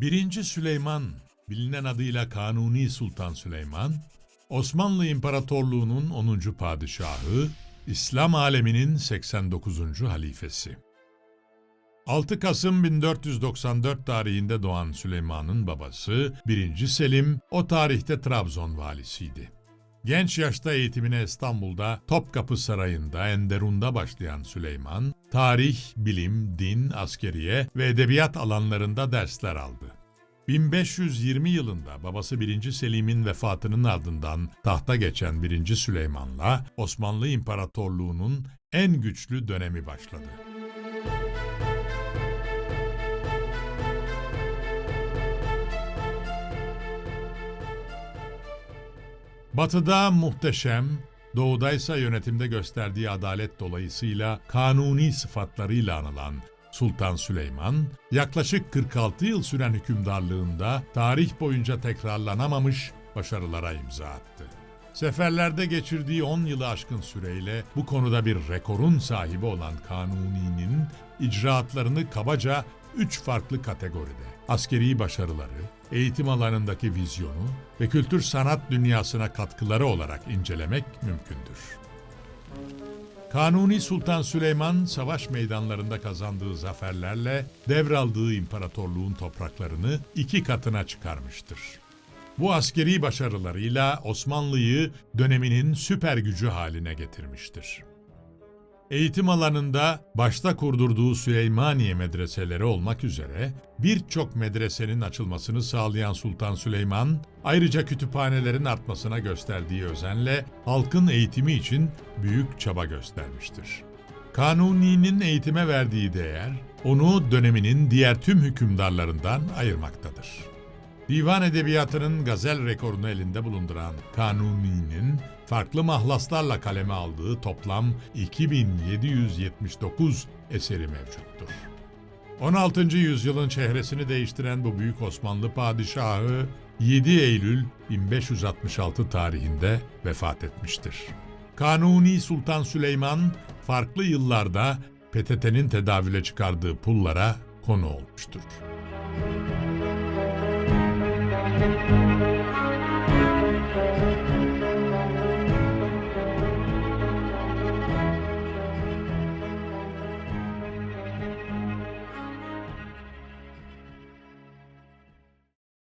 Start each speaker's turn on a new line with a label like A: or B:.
A: Birinci Süleyman, bilinen adıyla Kanuni Sultan Süleyman, Osmanlı İmparatorluğu'nun 10. padişahı, İslam aleminin 89. halifesi. 6 Kasım 1494 tarihinde doğan Süleyman'ın babası 1. Selim o tarihte Trabzon valisiydi. Genç yaşta eğitimine İstanbul'da Topkapı Sarayı'nda Enderun'da başlayan Süleyman, tarih, bilim, din, askeriye ve edebiyat alanlarında dersler aldı. 1520 yılında babası 1. Selim'in vefatının ardından tahta geçen 1. Süleyman'la Osmanlı İmparatorluğu'nun en güçlü dönemi başladı. Batıda muhteşem, doğudaysa yönetimde gösterdiği adalet dolayısıyla kanuni sıfatlarıyla anılan Sultan Süleyman, yaklaşık 46 yıl süren hükümdarlığında tarih boyunca tekrarlanamamış başarılara imza attı. Seferlerde geçirdiği 10 yılı aşkın süreyle bu konuda bir rekorun sahibi olan Kanuni'nin icraatlarını kabaca 3 farklı kategoride askeri başarıları, eğitim alanındaki vizyonu ve kültür sanat dünyasına katkıları olarak incelemek mümkündür. Kanuni Sultan Süleyman savaş meydanlarında kazandığı zaferlerle devraldığı imparatorluğun topraklarını iki katına çıkarmıştır. Bu askeri başarılarıyla Osmanlı'yı döneminin süper gücü haline getirmiştir. Eğitim alanında başta kurdurduğu Süleymaniye medreseleri olmak üzere birçok medresenin açılmasını sağlayan Sultan Süleyman, ayrıca kütüphanelerin artmasına gösterdiği özenle halkın eğitimi için büyük çaba göstermiştir. Kanuni'nin eğitime verdiği değer, onu döneminin diğer tüm hükümdarlarından ayırmaktadır. Divan edebiyatının gazel rekorunu elinde bulunduran Kanuni'nin farklı mahlaslarla kaleme aldığı toplam 2779 eseri mevcuttur. 16. yüzyılın çehresini değiştiren bu büyük Osmanlı padişahı 7 Eylül 1566 tarihinde vefat etmiştir. Kanuni Sultan Süleyman farklı yıllarda PTT'nin tedavüle çıkardığı pullara konu olmuştur.